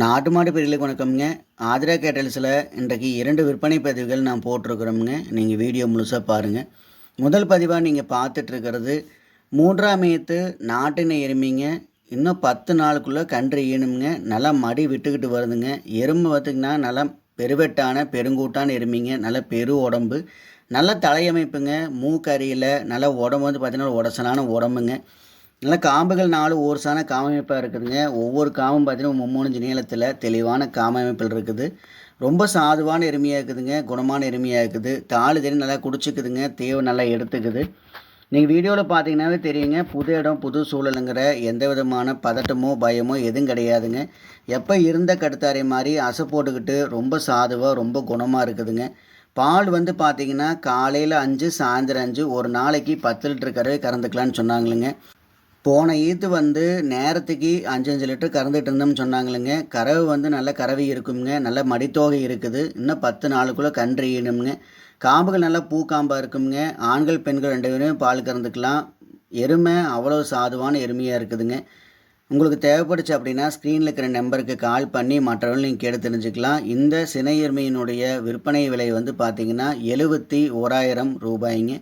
நாட்டு மாடு பிரிவுகளுக்கு வணக்கம்ங்க. ஆதிரா கேட்டல்ஸில் இன்றைக்கு இரண்டு விற்பனை பதிவுகள் நான் போட்டிருக்கிறோம்ங்க. நீங்கள் வீடியோ முழுசாக பாருங்கள் முதல் பதிவாக நீங்கள் பார்த்துட்ருக்கிறது மூன்றாம் ஏத்து நாட்டின எருமைங்க. இன்னும் பத்து நாளுக்குள்ளே கன்று ஈணுங்க நல்லா மடி விட்டுக்கிட்டு வருதுங்க. எறும்பு பார்த்திங்கன்னா நல்லா பெருவெட்டான பெருங்கூட்டான எருமைங்க. நல்ல பெரு உடம்பு நல்ல தலையமைப்புங்க. மூக்கரியில் நல்ல உடம்பு வந்து பார்த்திங்கன்னா உடசலான உடம்புங்க. நல்ல காம்புகள் நாலு ஓர்ஸான காமமைப்பாக இருக்குதுங்க. ஒவ்வொரு காமும் பார்த்தீங்கன்னா மும்மூணு நீளத்தில் தெளிவான காமமைப்பில் இருக்குது. ரொம்ப சாதுவான எருமையாக இருக்குதுங்க. குணமான எருமையாக இருக்குது. தாலு தண்ணி நல்லா குடிச்சிக்குதுங்க. தேவை நல்லா எடுத்துக்குது. நீங்கள் வீடியோவில் பார்த்தீங்கன்னாவே தெரியுங்க. புது இடம் புது சூழலுங்கிற எந்த விதமான பதட்டமோ பயமோ எதுவும் கிடையாதுங்க. எப்போ இருந்த கடுத்தாரை மாதிரி அசை போட்டுக்கிட்டு ரொம்ப சாதுவாக ரொம்ப குணமாக இருக்குதுங்க. பால் வந்து பார்த்தீங்கன்னா காலையில் அஞ்சு சாயந்தரம் அஞ்சு ஒரு நாளைக்கு பத்து லிட்டர் கறவை கறந்துக்கலான்னு சொன்னாங்களுங்க. போன ஈத்து வந்து நேரத்துக்கு அஞ்சு அஞ்சு லிட்டர் கறந்துட்டு இருந்தோம்னு சொன்னாங்களுங்க. கறவை வந்து நல்ல கறவை இருக்குங்க நல்ல மடித்தோகை இருக்குது. இன்னும் பத்து நாளுக்குள்ளே கன்று ஈணுமுங்க காம்புகள் நல்லா பூக்காம்பாக இருக்குங்க ஆண்கள் பெண்கள் ரெண்டு பேரும் பால் கறந்துக்கலாம். எருமை அவ்வளோ சாதுவான எருமையாக இருக்குதுங்க. உங்களுக்கு தேவைப்படுச்சு அப்படின்னா ஸ்க்ரீனில் இருக்கிற நம்பருக்கு கால் பண்ணி மற்றவர்கள் நீங்கள் கேட்டு தெரிஞ்சுக்கலாம். இந்த சினை எருமையினுடைய விற்பனை விலை வந்து பார்த்திங்கன்னா எழுபத்தி ஓராயிரம் ரூபாய்ங்க.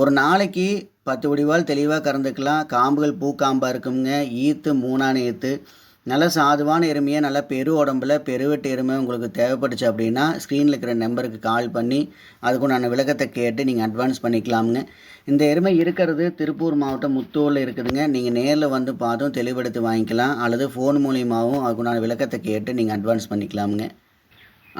ஒரு நாளைக்கு பத்து வடிவால் தெளிவாக கறந்துக்கலாம். காம்புகள் பூக்காம்பாக இருக்குங்க ஈத்து மூணான ஈத்து. நல்ல சாதுவான எருமையாக நல்ல பெரு உடம்புல பெருவெட்டு எருமை உங்களுக்கு தேவைப்பட்டுச்சு அப்படின்னா ஸ்க்ரீனில் இருக்கிற நம்பருக்கு கால் பண்ணி அதுக்குண்டான விளக்கத்தை கேட்டு நீங்கள் அட்வான்ஸ் பண்ணிக்கலாமுங்க. இந்த எருமை இருக்கிறது திருப்பூர் மாவட்டம் முத்தூரில் இருக்குதுங்க. நீங்கள் நேரில் வந்து பார்த்தும் தெளிவெடுத்து வாங்கிக்கலாம். அல்லது ஃபோன் மூலியமாகவும் அதுக்குண்டான விளக்கத்தை கேட்டு நீங்கள் அட்வான்ஸ் பண்ணிக்கலாமுங்க.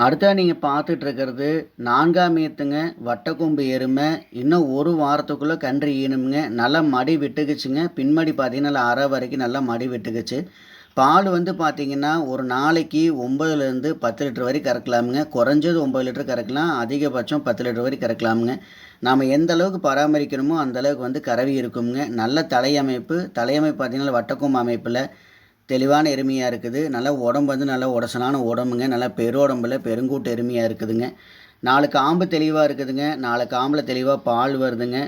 அடுத்தா நீங்கள் பார்த்துட்டு இருக்கிறது நான்காம் ஏத்துங்க வட்டக்கொம்பு எருமை. இன்னும் ஒரு வாரத்துக்குள்ளே கன்று ஈனுமுங்க. நல்லா மடி விட்டுக்குச்சுங்க. பின்மடி பார்த்தீங்கன்னா நல்லா அரை வரைக்கும் நல்லா மடி விட்டுக்குச்சு. பால் வந்து பார்த்திங்கன்னா ஒரு நாளைக்கு ஒம்பதுலேருந்து பத்து லிட்டர் வரை கறக்கலாமுங்க. குறைஞ்சது ஒம்பது லிட்டர் கறக்கலாம் அதிகபட்சம் பத்து லிட்டர் வரை கறக்கலாமுங்க. நாம் எந்த அளவுக்கு பராமரிக்கணுமோ அந்த அளவுக்கு வந்து கறவி இருக்குங்க நல்ல தலையமைப்பு. தலையமைப்பு பார்த்திங்கன்னா வட்டக்கொம்பு அமைப்பில். தெளிவான எருமையாக இருக்குது. நல்லா உடம்பு வந்து நல்லா உடசலான உடம்புங்க. நல்லா பெருடம்பில் பெருங்கூட்டு எருமையாக இருக்குதுங்க. நாலு காம்பு தெளிவாக இருக்குதுங்க. நாலு காம்பில் தெளிவாக பால் வருதுங்க.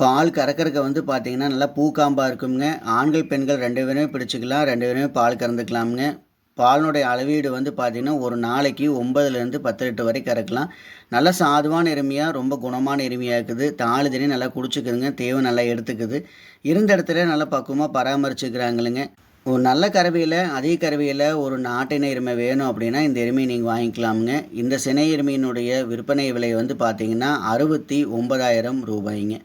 பால் கறக்கறக்க வந்து பார்த்திங்கன்னா நல்லா பூக்காம்பாக இருக்குங்க. ஆண்கள் பெண்கள் ரெண்டு பேருமே பிடிச்சிக்கலாம். ரெண்டு பேருமே பால் கறந்துக்கலாமுங்க. பாலினுடைய அளவீடு வந்து பார்த்திங்கன்னா ஒரு நாளைக்கு ஒம்பதுலேருந்து பத்து லிட்டர் வரை கறக்கலாம். நல்லா சாதுவான எருமையாக ரொம்ப குணமான எருமையாக இருக்குது. தாலு தண்ணி நல்லா குடிச்சிக்குதுங்க. தேவை நல்லா எடுத்துக்குது. இருந்த இடத்துல நல்லா பக்குவமாக பராமரிச்சுக்கிறாங்களுங்க. ஒரு நல்ல கறவையில் அதே கறவையில் ஒரு நாட்டின எருமை வேணும் அப்படின்னா இந்த எருமையை நீங்கள் வாங்கிக்கலாமுங்க. இந்த சினை எருமையினுடைய விற்பனை விலை வந்து பார்த்தீங்கன்னா அறுபத்தி ஒன்பதாயிரம் ரூபாய்ங்க.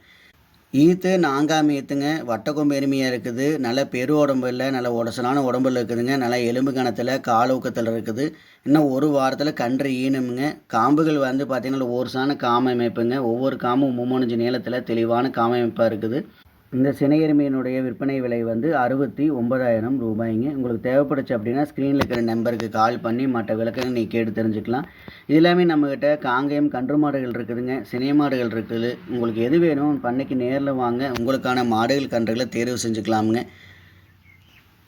ஈத்து நாங்காம் ஈத்துங்க. வட்டக்கொம்பு எருமையாக இருக்குது. நல்ல பெரு இல்லை நல்ல உடசலான உடம்புல இருக்குதுங்க. நல்ல எலும்பு கணத்தில் காலூக்கத்தில் இருக்குது. இன்னும் ஒரு வாரத்தில் கன்று ஈனுமுங்க. காம்புகள் வந்து பார்த்திங்கன்னா ஓர்சான காம அமைப்புங்க. ஒவ்வொரு காமும் மும்மூணஞ்சு நீளத்தில் தெளிவான காம அமைப்பாக இருக்குது. இந்த சினையெருமையினுடைய விற்பனை விலை வந்து அறுபத்தி ஒன்பதாயிரம் ரூபாய்ங்க. உங்களுக்கு தேவைப்படுச்சு அப்படின்னா ஸ்க்ரீனில் இருக்கிற நம்பருக்கு கால் பண்ணி மற்ற விளக்கங்கள் நீங்கள் கேட்டு தெரிஞ்சுக்கலாம். இது எல்லாமே நம்மக்கிட்ட காங்கேயம் கன்று மாடுகள் இருக்குதுங்க. சினை மாடுகள் இருக்குது. உங்களுக்கு எது வேணும் பண்ணைக்கு நேரில் வாங்க. உங்களுக்கான மாடுகள் கன்றுகளை தேர்வு செஞ்சுக்கலாமுங்க.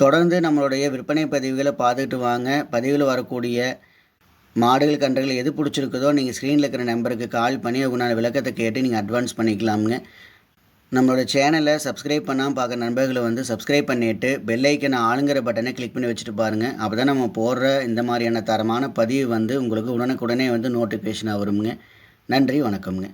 தொடர்ந்து நம்மளுடைய விற்பனை பதிவுகளை பார்த்துட்டு வாங்க. பதிவில் வரக்கூடிய மாடுகள் கன்றுகள் எது பிடிச்சிருக்குதோ நீங்கள் ஸ்க்ரீனில் இருக்கிற நம்பருக்கு கால் பண்ணி உங்களால் விளக்கத்தை கேட்டு நீங்கள் அட்வான்ஸ் பண்ணிக்கலாமுங்க. நம்மளோட சேனலை சப்ஸ்கிரைப் பண்ணாமல் பார்க்குற நண்பர்களை வந்து சப்ஸ்கிரைப் பண்ணிவிட்டு பெல்லைக்கனை ஆளுங்கிற பட்டனை கிளிக் பண்ணி வச்சுட்டு பாருங்கள் அப்போ தான் நம்ம போடுற இந்த மாதிரியான தரமான பதிவு வந்து உங்களுக்கு உடனுக்குடனே வந்து நோட்டிஃபிகேஷனாக வருங்க நன்றி வணக்கம்ங்க.